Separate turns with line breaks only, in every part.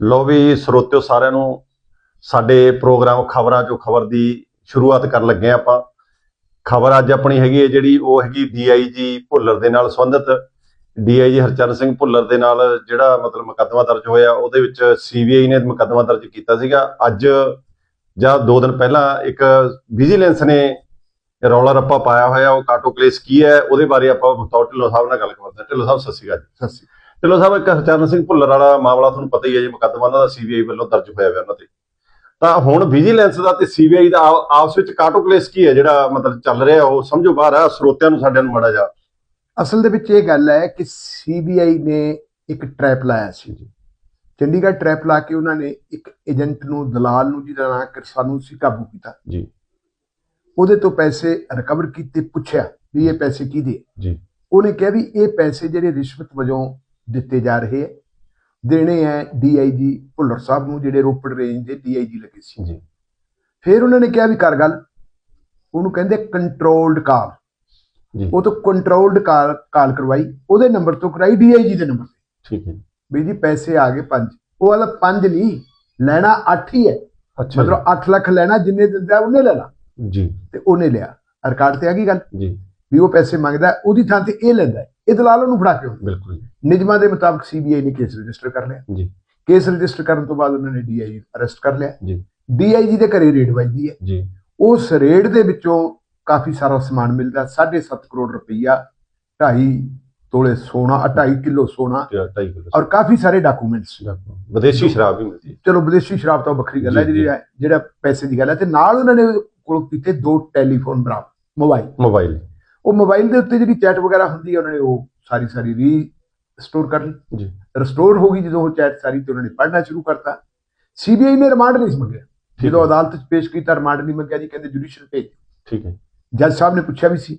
ਲੋ ਵੀ ਸਰੋਤਿਓ ਸਾਰਿਆਂ ਨੂੰ ਸਾਡੇ ਪ੍ਰੋਗਰਾਮ ਖਬਰਾਂ ਚੋਂ ਖਬਰ ਦੀ ਸ਼ੁਰੂਆਤ ਕਰਨ ਲੱਗੇ ਹਾਂ ਆਪਾਂ। ਖਬਰ ਅੱਜ ਆਪਣੀ ਹੈਗੀ ਹੈ ਜਿਹੜੀ ਉਹ ਹੈਗੀ ਡੀਆਈਜੀ ਭੁੱਲਰ ਦੇ ਨਾਲ ਸੰਬੰਧਿਤ। ਡੀਆਈਜੀ ਹਰਚਰਨ ਸਿੰਘ ਭੁੱਲਰ ਦੇ ਨਾਲ ਜਿਹੜਾ ਮਤਲਬ ਮੁਕੱਦਮਾ ਦਰਜ ਹੋਇਆ, ਉਹਦੇ ਵਿੱਚ ਸੀਬੀਆਈ ਨੇ ਮੁਕੱਦਮਾ ਦਰਜ ਕੀਤਾ ਸੀਗਾ। ਅੱਜ ਜਾਂ ਦੋ ਦਿਨ ਪਹਿਲਾਂ ਇੱਕ ਵਿਜੀਲੈਂਸ ਨੇ ਰੌਲਾ ਰੱਪਾ ਪਾਇਆ ਹੋਇਆ, ਉਹ ਕਾਟੋ ਕੇਸ ਕੀ ਹੈ, ਉਹਦੇ ਬਾਰੇ ਆਪਾਂ ਬਤੌਰ ਢਿੱਲੋਂ ਸਾਹਿਬ ਨਾਲ ਗੱਲ ਕਰਦੇ ਹਾਂ ਢਿੱਲੋਂ ਸਾਹਿਬ, ਸਤਿ ਸ਼੍ਰੀ ਅਕਾਲ
ਸਤਿ ਸ਼੍ਰੀ ਅਕਾਲ।
ਢਿੱਲੋਂ ਸਾਹਿਬ ਇੱਕ ਹਰਚਰਨ ਸਿੰਘ ਭੁੱਲਰ ਵਾਲਾ ਮਾਮਲਾ ਤੁਹਾਨੂੰ ਪਤਾ ਹੀ ਹੈ ਜੀ ਮੁਕੱਦਮਾ ਉਹਨਾਂ ਦਾ ਸੀਬੀਆਈ ਵੱਲੋਂ ਦਰਜ ਹੋਇਆ ਹੋਇਆ ਉਹਨਾਂ ਤੇ। ਤਾਂ ਹੁਣ ਵਿਜੀਲੈਂਸ ਦਾ ਤੇ ਸੀਬੀਆਈ ਦਾ ਆਪਸ ਵਿੱਚ ਕਾਟੋ ਕੇਸ ਕੀ ਹੈ? ਜਿਹੜਾ ਮਤਲਬ ਚੱਲ ਰਿਹਾ ਉਹ ਸਮਝੋ ਬਾਹਰ ਆ ਸਰੋਤਿਆਂ ਨੂੰ ਸਾਡਿਆਂ ਨੂੰ ਮੜਾ ਜਾ
ਅਸਲ ਦੇ ਵਿੱਚ ਇਹ ਗੱਲ ਹੈ ਕਿ ਸੀਬੀਆਈ ਨੇ ਇੱਕ ਟ੍ਰੈਪ ਲਾਇਆ ਸੀ ਚੰਡੀਗੜ੍ਹ ਟ੍ਰੈਪ ਲਾ ਕੇ ਉਹਨਾਂ ਨੇ ਇੱਕ ਏਜੰਟ ਨੂੰ ਦਲਾਲ ਨੂੰ ਜਿਹਦਾ ਨਾਮ ਕਿਰਸਾਨੂ ਸੀ ਕਾਬੂ ਕੀਤਾ।
ਜੀ।
ਉਹਦੇ ਤੋਂ ਪੈਸੇ ਰਿਕਵਰ ਕੀਤੇ ਪੁੱਛਿਆ ਵੀ ਇਹ ਪੈਸੇ ਕਿਹਦੇ?
ਜੀ।
ਉਹਨੇ ਕਿਹਾ ਵੀ ਇਹ ਪੈਸੇ ਜਿਹੜੇ ਰਿਸ਼ਵਤ ਵਜੋਂ ਦਿੱਤੇ ਜਾ ਰਹੇ ਹੈ ਦੇਣੇ ਹੈ ਡੀਆਈਜੀ ਭੁੱਲਰ ਸਾਹਿਬ ਨੂੰ ਜਿਹੜੇ ਰੋਪੜ ਰੇਂਜ ਦੇ ਡੀਆਈਜੀ ਲੱਗੇ ਸੀ।
ਜੀ।
ਫਿਰ ਉਹਨਾਂ ਨੇ ਕਿਹਾ ਵੀ ਕਰ ਗੱਲ। ਉਹਨੂੰ ਕਹਿੰਦੇ ਕੰਟਰੋਲਡ ਕਾਲ
ਜੀ।
ਉਹ ਤੋਂ ਕੰਟਰੋਲਡ ਕਾਲ ਕਾਲ ਕਰਵਾਈ। ਉਹਦੇ ਨੰਬਰ ਤੋਂ ਕਰਾਈ ਡੀਆਈਜੀ ਦੇ ਨੰਬਰ ਤੇ।
ਠੀਕ ਹੈ।
ਵੀ ਜੀ ਪੈਸੇ ਆ ਗਏ ਪੰਜ। ਉਹ ਵਾਲਾ ਪੰਜ ਨਹੀਂ ਲੈਣਾ 8 ਹੀ ਹੈ।
ਅੱਛਾ
ਮਤਲਬ 8 ਲੱਖ ਲੈਣਾ ਜਿੰਨੇ ਦਿੰਦਾ ਉਹਨੇ ਲੈਣਾ
ਜੀ।
ਤੇ ਉਹਨੇ ਲਿਆ। ਰਿਕਾਰਡ ਤੇ ਆ ਗਈ ਗੱਲ।
ਜੀ।
ਵੀ ਉਹ ਪੈਸੇ ਮੰਗਦਾ ਉਹਦੀ ਥਾਂ ਤੇ ਇਹ ਲੈਂਦਾ। ਇਹ ਦਲਾਲ ਨੂੰ ਫੜਾ ਕੇ
ਬਿਲਕੁਲ
ਨਿਯਮਾਂ ਦੇ ਮੁਤਾਬਕ ਸੀਬੀਆਈ ਨੇ ਕੇਸ ਰਜਿਸਟਰ ਕਰ ਲਿਆ।
ਜੀ।
ਕੇਸ ਰਜਿਸਟਰ ਕਰਨ ਤੋਂ ਬਾਅਦ ਉਹਨਾਂ ਨੇ ਡੀਆਈਜੀ ਅਰੈਸਟ ਕਰ ਲਿਆ।
ਜੀ।
ਡੀਆਈਜੀ ਦੇ ਘਰੇ ਰੇਡ ਵੱਜਦੀ ਹੈ।
ਜੀ।
ਉਸ ਰੇਡ ਦੇ ਵਿੱਚੋਂ ਕਾਫੀ ਸਾਰਾ ਸਮਾਨ ਮਿਲਦਾ। 7.5 ਕਰੋੜ ਰੁਪਈਆ 2.5 ਤੋਲੇ ਸੋਨਾ 2.5 ਕਿਲੋ ਸੋਨਾ
ਢਾਈ ਕਿਲੋ
ਔਰ ਕਾਫੀ ਸਾਰੇ ਡਾਕੂਮੈਂਟਸ।
ਵਿਦੇਸ਼ੀ ਸ਼ਰਾਬ ਵੀ ਮਿਲਦੀ ਹੈ।
ਚਲੋ ਵਿਦੇਸ਼ੀ ਸ਼ਰਾਬ ਤਾਂ ਵੱਖਰੀ ਗੱਲ ਹੈ। ਜਿਹੜੀ ਜਿਹੜਾ ਪੈਸੇ ਦੀ ਗੱਲ ਹੈ। ਤੇ ਨਾਲ ਉਹਨਾਂ ਨੇ ਕੋਲ ਕੀਤੇ ਦੋ ਟੈਲੀਫੋਨ ਬਰਾਮਦ ਮੋਬਾਈਲ।
ਮੋਬਾਈਲ।
ਉਹ ਮੋਬਾਈਲ ਦੇ ਉੱਤੇ ਜਿਹੜੀ ਚੈਟ ਵਗੈਰਾ ਹੁੰਦੀ ਹੈ ਉਹਨਾਂ ਨੇ ਉਹ ਸਾਰੀ ਸਾਰੀ ਰੀ ਸਟੋਰ ਕਰ ਲਈ।
ਜੀ।
ਰੈਸਟੋਰ ਹੋ ਗਈ ਜਦੋਂ ਉਹ ਚੈਟ ਸਾਰੀ ਤੇ ਉਹਨਾਂ ਨੇ ਪੜ੍ਹਨਾ ਸ਼ੁਰੂ ਕਰਤਾ। ਸੀਬੀਆਈ ਨੇ ਰਿਮਾਂਡ ਨਹੀਂ ਮੰਗਿਆ। ਜਦੋਂ। ਅਦਾਲਤ 'ਚ ਪੇਸ਼ ਕੀਤਾ ਰਿਮਾਂਡ ਨਹੀਂ ਮੰਗਿਆ ਜੀ ਕਹਿੰਦੇ ਜੁਡੀਸ਼ੀਅਲ ਭੇਜ
ਠੀਕ ਹੈ।
ਜੱਜ ਸਾਹਿਬ ਨੇ ਪੁੱਛਿਆ ਵੀ ਸੀ।